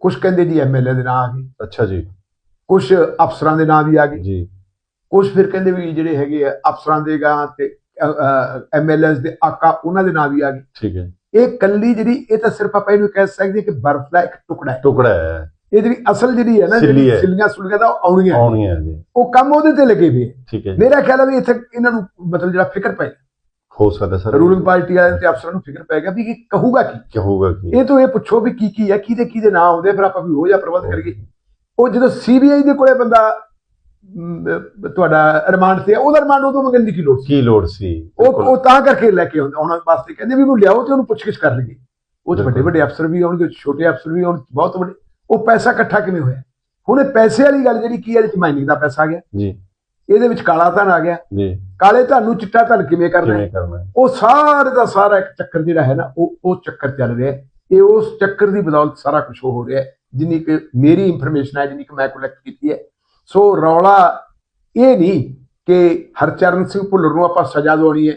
ਕੁਝ ਕਹਿੰਦੇ ਜੀ ਐਮਐਲਏ ਦੇ ਨਾਂ ਆ ਗਏ।
ਅੱਛਾ ਜੀ।
ਕੁਝ ਅਫਸਰਾਂ ਦੇ ਨਾਂ ਵੀ ਆ ਗਏ।
ਜੀ।
ਕੁਝ ਫਿਰ ਕਹਿੰਦੇ ਵੀ ਜਿਹੜੇ ਹੈਗੇ ਆ ਅਫਸਰਾਂ ਦੇ ਗਾਂ ਤੇ ਐਮਐਲਏਸ ਦੇ ਆਕਾ ਉਹਨਾਂ ਦੇ ਨਾਂ ਵੀ ਆ ਗਏ।
ਠੀਕ ਹੈ।
ਇਹ ਕੱਲੀ ਜਿਹੜੀ ਇਹ ਤਾਂ ਸਿਰਫ ਆਪਾਂ ਇਹਨੂੰ ਕਹਿ ਸਕਦੇ ਕਿ ਬਰਫ਼ ਦਾ ਇੱਕ ਟੁਕੜਾ ਹੈ।
ਟੁਕੜਾ ਹੈ।
ਇਹ ਜਿਹੜੀ ਅਸਲ ਜਿਹੜੀ ਹੈ ਨਾ ਜਿਹੜੀ। ਸਿੱਲੀਆਂ ਸੁਲੀਆਂ ਦਾ ਆਉਣੀਆਂ
ਆਉਣੀ ਹੈ ਜੀ
ਉਹ ਕੰਮ ਉਹਦੇ ਤੇ ਲੱਗੇ ਆ।
ਠੀਕ ਹੈ।
ਮੇਰਾ ਖਿਆਲ ਹੈ ਵੀ ਇੱਥੇ ਇਹਨਾਂ ਨੂੰ ਮਤਲਬ ਜਿਹੜਾ ਫਿਕਰ ਪੈ ਗਿਆ।
ਹੋ ਸਕਦਾ ਸਰ।
ਰੂਲਿੰਗ ਪਾਰਟੀ ਵਾਲਿਆਂ ਤੇ ਅਫਸਰਾਂ ਨੂੰ ਫਿਕਰ ਪੈ ਗਿਆ ਵੀ ਇਹ ਕਹੂਗਾ ਕੀ?
ਕੀ ਹੋਊਗਾ ਕੀ?
ਇਹ ਤੋਂ ਇਹ ਪੁੱਛੋ ਵੀ ਕੀ ਕੀ ਹੈ ਕਿਹਦੇ ਕਿਹਦੇ ਨਾਂ ਆਉਂਦੇ ਫਿਰ ਆਪਾਂ ਵੀ ਹੋ ਜਾ ਪ੍ਰਬੰਧ ਕਰੀਏ। ਉਹ ਜਦੋਂ ਸੀਬੀਆਈ ਦੇ ਕੋਲੇ ਬੰਦਾ ਤੁਹਾਡਾ ਰਿਮਾਂਡ ਆ, ਉਹਦਾ ਰਿਮਾਂਡ ਉਦੋਂ ਮੰਗਣ ਦੀ ਕੀ ਲੋੜ ਸੀ?
ਕੀ ਲੋੜ ਸੀ?
ਉਹ। ਉਹ ਤਾਂ ਕਰਕੇ ਲੈ ਕੇ ਆਉਂਦੇ। ਉਹਨਾਂ ਵਾਸਤੇ ਕਹਿੰਦੇ ਵੀ ਉਹਨੂੰ ਲਿਆਓ ਤੇ ਉਹਨੂੰ ਪੁੱਛਗਿੱਛ ਕਰ ਲਈਏ। ਉਹ 'ਚ ਵੱਡੇ। ਵੱਡੇ ਅਫਸਰ ਵੀ ਆਉਣਗੇ ਛੋਟੇ ਅਫਸਰ ਵੀ ਆਉਣ ਬਹੁਤ ਵੱਡੇ। ਉਹ ਪੈਸਾ ਇਕੱਠਾ ਕਿਵੇਂ ਹੋਇਆ? ਹੁਣ ਇਹ ਪੈਸੇ ਵਾਲੀ ਗੱਲ ਜਿਹੜੀ ਕੀ ਹੈ ਇਹਦੇ ਚ ਮਾਈਨਿੰਗ ਦਾ ਪੈਸਾ ਆ ਗਿਆ।
ਜੀ।
ਇਹਦੇ ਵਿੱਚ ਕਾਲਾ ਧਨ ਆ ਗਿਆ।
ਜੀ।
ਕਾਲੇ ਧਨ ਨੂੰ ਚਿੱਟਾ ਧਨ ਕਿਵੇਂ ਕਰਨਾ? ਉਹ ਸਾਰੇ ਦਾ ਸਾਰਾ ਇੱਕ ਚੱਕਰ ਜਿਹੜਾ ਹੈ ਨਾ ਉਹ ਉਹ ਚੱਕਰ ਚੱਲ ਰਿਹਾ ਹੈ। ਇਹ ਉਸ ਚੱਕਰ ਦੀ ਬਦੌਲਤ ਸਾਰਾ ਕੁਝ ਹੋ ਰਿਹਾ ਜਿੰਨੀ ਕਿ ਮੇਰੀ ਇਨਫੋਰਮੇਸ਼ਨ ਹੈ ਜਿੰਨੀ ਕਿ ਮੈਂ ਕਲੈਕਟ ਕੀਤੀ ਹੈ ਸੋ ਰੌਲਾ ਇਹ ਨਹੀਂ ਕਿ ਹਰਚਰਨ ਸਿੰਘ ਭੁੱਲਰ ਨੂੰ ਆਪਾਂ ਸਜ਼ਾ ਦਿਵਾਉਣੀ ਹੈ।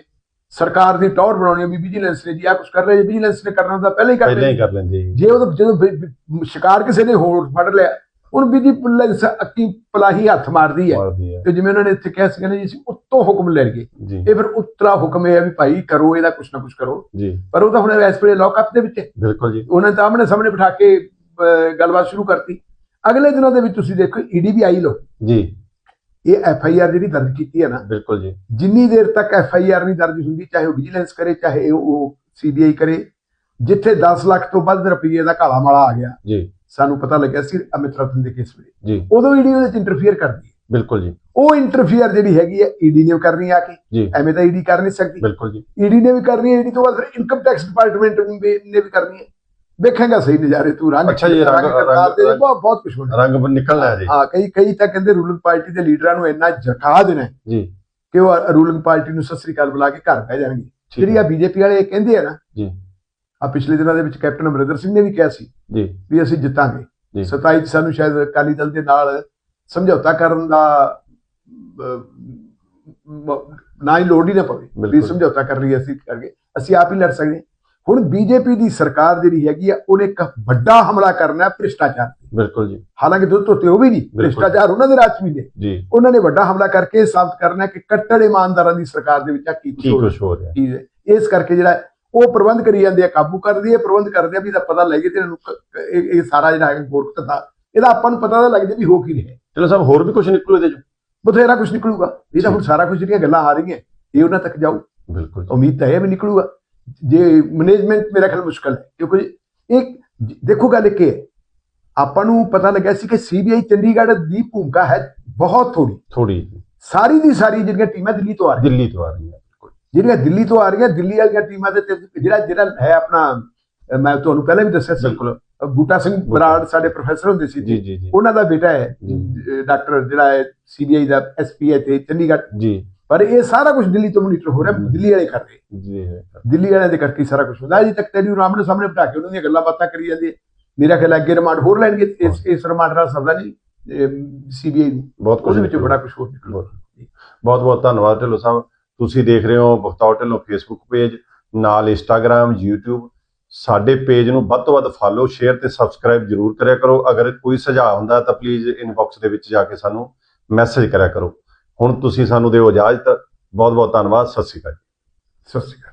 ਸਰਕਾਰ ਦੀ ਟੌਰ ਬਣਾਉਣੀ ਹੈ ਵੀ ਵਿਜੀਲੈਂਸ ਨੇ ਜੀ ਆ ਕੁਝ ਕਰ ਰਿਹਾ ਜੇ। ਵਿਜੀਲੈਂਸ ਨੇ ਕਰਨਾ ਹੁੰਦਾ ਪਹਿਲਾਂ ਹੀ ਕਰ
ਪਹਿਲਾਂ ਹੀ
ਲਿਆ
ਕਰ ਲੈਂਦੇ ਜੀ।
ਉਹ ਜਦੋਂ ਸ਼ਿਕਾਰ ਕਿਸੇ ਨੇ ਹੋਰ ਫੜ ਲਿਆ ਹੁਣ ਵਿਜੀਲੈਂਸ ਅੱਕੀ ਪਲਾਹੀ ਹੱਥ ਮਾਰਦੀ ਹੈ। ਤੇ ਜਿਵੇਂ ਉਹਨਾਂ ਨੇ ਇੱਥੇ ਕਿਹਾ ਸੀ ਕਹਿੰਦੇ ਜੀ ਅਸੀਂ ਉੱਤੋਂ ਹੁਕਮ ਲੈ ਲਈਏ। ਇਹ ਫਿਰ ਉੱਤਰਾ ਹੁਕਮ ਹੈ ਵੀ ਭਾਈ ਕਰੋ ਇਹਦਾ ਕੁਛ ਨਾ ਕੁਛ ਕਰੋ। ਪਰ ਉਹ ਤਾਂ ਹੁਣ ਵੇਲੇ ਲੌਕਅਪ ਦੇ ਵਿੱਚ
ਬਿਲਕੁਲ ਜੀ।
ਉਹਨਾਂ ਨੇ ਤਾਂ ਆਮਣੇ ਸਾਹਮਣੇ ਬਿਠਾ ਕੇ ਗੱਲਬਾਤ ਸ਼ੁਰੂ ਕਰਤੀ। ਅਗਲੇ ਦਿਨਾਂ ਦੇ ਵਿੱਚ ਤੁਸੀਂ ਦੇਖੋ ਈਡੀ ਵੀ ਆਈ ਲੋ
ਜੀ।
ਇਹ ਐਫ ਆਈ ਆਰ ਜਿਹੜੀ ਦਰਜ ਕੀਤੀ ਹੈ ਨਾ
ਬਿਲਕੁਲ ਜੀ।
ਜਿੰਨੀ ਦੇਰ ਤੱਕ ਐਫ ਆਈ ਆਰ ਨਹੀਂ ਦਰਜ ਹੁੰਦੀ ਚਾਹੇ ਉਹ ਵਿਜੀਲੈਂਸ ਕਰੇ ਚਾਹੇ ਉਹ ਸੀਬੀਆਈ ਕਰੇ ਜਿੱਥੇ 10 ਲੱਖ ਤੋਂ ਵੱਧ ਰੁਪਏ ਦਾ ਕਾਲਾ ਮਾਲਾ ਆ ਗਿਆ
ਜੀ।
ਸਾਨੂੰ ਪਤਾ ਲੱਗਿਆ ਸੀ ਅਮਿਤ ਰਤਨ ਦੇ ਕੇਸ ਵੇਲੇ।
ਜੀ।
ਉਦੋਂ ਈਡੀ ਉਹਦੇ ਚ ਇੰਟਰਫੀਅਰ ਕਰਦੀ ਹੈ।
ਬਿਲਕੁਲ ਜੀ।
ਉਹ ਇੰਟਰਫੀਅਰ ਜਿਹੜੀ ਹੈਗੀ ਹੈ ਈਡੀ ਨੇ ਕਰਨੀ ਆ ਕੇ। ਐਵੇਂ ਤਾਂ ਈਡੀ ਕਰ ਨਹੀਂ ਸਕਦੀ।
ਬਿਲਕੁਲ ਜੀ।
ਈਡੀ ਨੇ ਵੀ ਕਰਨੀ ਹੈ ਈਡੀ ਤੋਂ ਬਾਅਦ ਫਿਰ ਇਨਕਮ ਟੈਕਸ ਡਿਪਾਰਟਮੈਂਟ ਨੇ ਵੀ ਕਰਨੀ ਹੈ। ਵੇਖੇਗਾ ਸਹੀ ਨਜ਼ਾਰੇ ਤੂੰ ਰੰਗ
ਅੱਛਾ ਜੀ, ਰੰਗ-
ਕਰਤਾਰ ਦੇ
ਰੰਗ-
ਬਹੁਤ ਬਹੁਤ ਕੁਝ ਹੋਣਾ
ਰੰਗ ਨਿਕਲਣਾ ਹੈ ਜੀ।
ਹਾਂ ਕਈ ਕਈ ਤਾਂ ਕਹਿੰਦੇ ਰੂਲਿੰਗ ਪਾਰਟੀ ਦੇ ਲੀਡਰਾਂ ਨੂੰ ਇੰਨਾ ਜਕਾ ਦੇਣਾ ਹੈ
ਜੀ।
ਕਿ ਉਹ ਰੂਲਿੰਗ ਪਾਰਟੀ ਨੂੰ ਸਤਿ ਸ੍ਰੀ ਅਕਾਲ ਬੁਲਾ ਕੇ ਘਰ ਬਹਿ ਜਾਣਗੇ।
ਠੀਕ
ਜਿਹੜੀ
ਹੈ।
ਆ ਬੀਜੇਪੀ ਵਾਲੇ ਇਹ ਕਹਿੰਦੇ ਆ ਨਾ
ਜੀ।
ਆ ਪਿਛਲੇ ਦਿਨਾਂ ਦੇ ਵਿੱਚ ਕੈਪਟਨ ਅਮਰਿੰਦਰ ਸਿੰਘ ਨੇ ਵੀ ਕਿਹਾ ਸੀ
ਜੀ।
ਵੀ ਅਸੀਂ ਜਿੱਤਾਂਗੇ।
ਜੀ।
27 ਚ ਸਾਨੂੰ ਸ਼ਾਇਦ ਅਕਾਲੀ ਦਲ ਦੇ ਨਾਲ ਸਮਝੌਤਾ ਕਰਨ ਦਾ ਅਹ, ਮ- ਨਾ ਹੀ ਲੋੜ ਹੀ ਨਾ ਪਵੇ। ਵੀ
ਬਿਲਕੁਲ।
ਸਮਝੌਤਾ ਕਰ ਲਈ ਅਸੀਂ ਕਰਕੇ। ਅਸੀਂ ਆਪ ਹੀ ਲੜ ਸਕਦੇ ਹਾਂ। ਹੁਣ ਬੀਜੇਪੀ ਦੀ ਸਰਕਾਰ ਜਿਹੜੀ ਹੈਗੀ ਆ ਉਹਨੇ ਇੱਕ ਵੱਡਾ ਹਮਲਾ ਕਰਨਾ ਹੈ ਭ੍ਰਿਸ਼ਟਾਚਾਰ ਤੇ।
ਬਿਲਕੁਲ ਜੀ।
ਹਾਲਾਂਕਿ ਦੁੱਧ ਧੋਤੇ ਉਹ ਵੀ ਨਹੀਂ ਭ੍ਰਿਸ਼ਟਾਚਾਰ ਉਹਨਾਂ ਦੇ ਰਾਜ 'ਚ ਵੀ ਨੇ।
ਜੀ।
ਉਹਨਾਂ ਨੇ ਵੱਡਾ ਹਮਲਾ ਕਰਕੇ ਇਹ ਸਾਬਤ ਕਰਨਾ ਹੈ ਕਿ ਕੱਟੜ ਇਮਾਨਦਾਰਾਂ ਦੀ ਸਰਕਾਰ ਦੇ ਵਿੱਚ ਆ ਕੀ
ਕੁਝ ਹੋ ਰਿਹਾ।
ਇਸ ਕਰਕੇ ਜਿਹੜਾ ਉਹ ਪ੍ਰਬੰਧ ਕਰੀ ਜਾਂਦੇ ਆ ਕਾਬੂ ਕਰਦੀ ਹੈ ਪ੍ਰਬੰਧ ਕਰਦੇ ਆ ਵੀ ਇਹਦਾ ਪਤਾ ਲੱਗੇ ਤੇ ਇਹਨੂੰ ਇਹ ਇਹ ਸਾਰਾ ਜਿਹੜਾ ਹੈ ਗੋਰਖ ਦਾ ਇਹਦਾ ਆਪਾਂ ਨੂੰ ਪਤਾ ਤਾਂ ਲੱਗ ਜੇ ਵੀ ਹੋ ਕੀ ਰਿਹਾ।
ਚਲੋ ਸਾਹਿਬ ਹੋਰ ਵੀ ਕੁਝ ਨਿਕਲੂ ਇਹਦੇ ਚੋਂ?
ਬਥੇਰਾ ਕੁਝ ਨਿਕਲੂਗਾ। ਇਹ ਤਾਂ ਹੁਣ ਸਾਰਾ ਕੁਝ ਜਿਹੜੀਆਂ ਗੱਲਾਂ ਆ ਰਹੀਆਂ ਇਹ ਉਹਨਾਂ ਤੱਕ ਜਾਊ।
ਬਿਲਕੁਲ।
ਉਮੀਦ ਤਾਂ ਹੈ ਵੀ ਨਿਕਲੂਗਾ। ਜੇ ਮੈਨੇਜਮੈਂਟ ਮੇਰਾ ਖਿਆਲ ਮੁਸ਼ਕਲ ਹੈ। ਕਿਉਂਕਿ ਇੱਕ ਦੇਖੋ ਗੱਲ ਹੈ। ਆਪਾਂ ਨੂੰ ਪਤਾ ਲੱਗਿਆ ਸੀ ਕਿ ਸੀਬੀਆਈ ਚੰਡੀਗੜ੍ਹ ਦੀ ਭੂਮਿਕਾ ਹੈ ਬਹੁਤ ਥੋੜੀ
ਥੋੜੀ
ਸਾਰੀ ਦੀ ਸਾਰੀ ਜਿਹੜੀਆਂ ਟੀਮਾਂ ਦਿੱਲੀ ਤੋਂ ਆ ਰਹੀਆਂ।
ਦਿੱਲੀ ਤੋਂ ਆ ਰਹੀ ਹੈ ਬਿਲਕੁਲ।
ਜਿਹੜੀਆਂ ਦਿੱਲੀ ਤੋਂ ਆ ਰਹੀਆਂ ਦਿੱਲੀ ਵਾਲੀਆਂ ਟੀਮਾਂ ਦੇ ਜਿਹੜਾ ਜਿਹੜਾ ਹੈ ਆਪਣਾ ਮੈਂ ਤੁਹਾਨੂੰ ਪਹਿਲਾਂ ਵੀ ਦੱਸਿਆ ਸੀ।
ਬਿਲਕੁਲ।
ਬੂਟਾ ਸਿੰਘ ਬਰਾੜ ਸਾਡੇ ਪ੍ਰੋਫੈਸਰ ਹੁੰਦੇ ਸੀ
ਜੀ।
ਉਹਨਾਂ ਦਾ ਬੇਟਾ ਹੈ ਡਾਕਟਰ ਜਿਹੜਾ ਹੈ ਸੀਬੀਆਈ ਦਾ ਐਸਪੀਆਈ ਤੇ ਚੰਡੀਗੜ੍ਹ।
ਜੀ।
ਪਰ ਇਹ ਸਾਰਾ ਕੁਝ ਦਿੱਲੀ ਤੋਂ ਮੋਨੀਟਰ ਹੋ ਰਿਹਾ ਦਿੱਲੀ ਵਾਲੇ ਕਰ ਰਹੇ।
ਜੀ
ਦਿੱਲੀ ਵਾਲਿਆਂ ਦੇ ਕਰਕੇ ਸਾਰਾ ਕੁਝ ਹੁੰਦਾ ਅਜੇ ਤੱਕ ਤੈਨੂੰ ਰਾਮਣੇ ਸਾਹਮਣੇ ਬਿਠਾ ਕੇ ਉਹਨਾਂ ਦੀਆਂ ਗੱਲਾਂ ਬਾਤਾਂ ਕਰੀ ਜਾਂਦੇ। ਮੇਰਾ ਖਿਆਲ ਅੱਗੇ ਰਿਮਾਂਡ ਹੋਰ ਲੈਣਗੇ। ਇਸ ਇਸ ਰਿਮਾਂਡ ਨਾਲ ਸਰਦਾ ਨਹੀਂ ਸੀਬੀਆਈ
ਬਹੁਤ ਕੁਝ
ਵਿੱਚੋਂ। ਬੜਾ ਕੁਝ ਹੋਰ ਨਿਕਲੂ
ਬਹੁਤ ਬਹੁਤ ਧੰਨਵਾਦ ਢਿੱਲੋਂ ਸਾਹਿਬ। ਤੁਸੀਂ ਦੇਖ ਰਹੇ ਹੋ ਬਖਤੌਰ ਢਿੱਲੋਂ ਫੇਸਬੁੱਕ ਪੇਜ ਨਾਲ ਇੰਸਟਾਗ੍ਰam YouTube ਸਾਡੇ ਪੇਜ ਨੂੰ ਵੱਧ ਤੋਂ ਵੱਧ ਫਾਲੋ ਸ਼ੇਅਰ ਤੇ ਸਬਸਕ੍ਰਾਈਬ ਜਰੂਰ ਕਰਿਆ ਕਰੋ। ਅਗਰ ਕੋਈ ਸੁਝਾਅ ਹੁੰਦਾ ਤਾਂ ਪਲੀਜ਼ ਇਨਬਾਕਸ ਦੇ ਵਿੱਚ ਜਾ ਕੇ ਸਾਨੂੰ ਮੈਸੇਜ ਕਰਿਆ ਕਰੋ। ਹੁਣ ਤੁਸੀਂ ਸਾਨੂੰ ਦਿਓ ਇਜਾਜ਼ਤ। ਬਹੁਤ ਬਹੁਤ ਧੰਨਵਾਦ। ਸਤਿ ਸ਼੍ਰੀ ਅਕਾਲ
ਸਤਿ ਸ਼੍ਰੀ ਅਕਾਲ।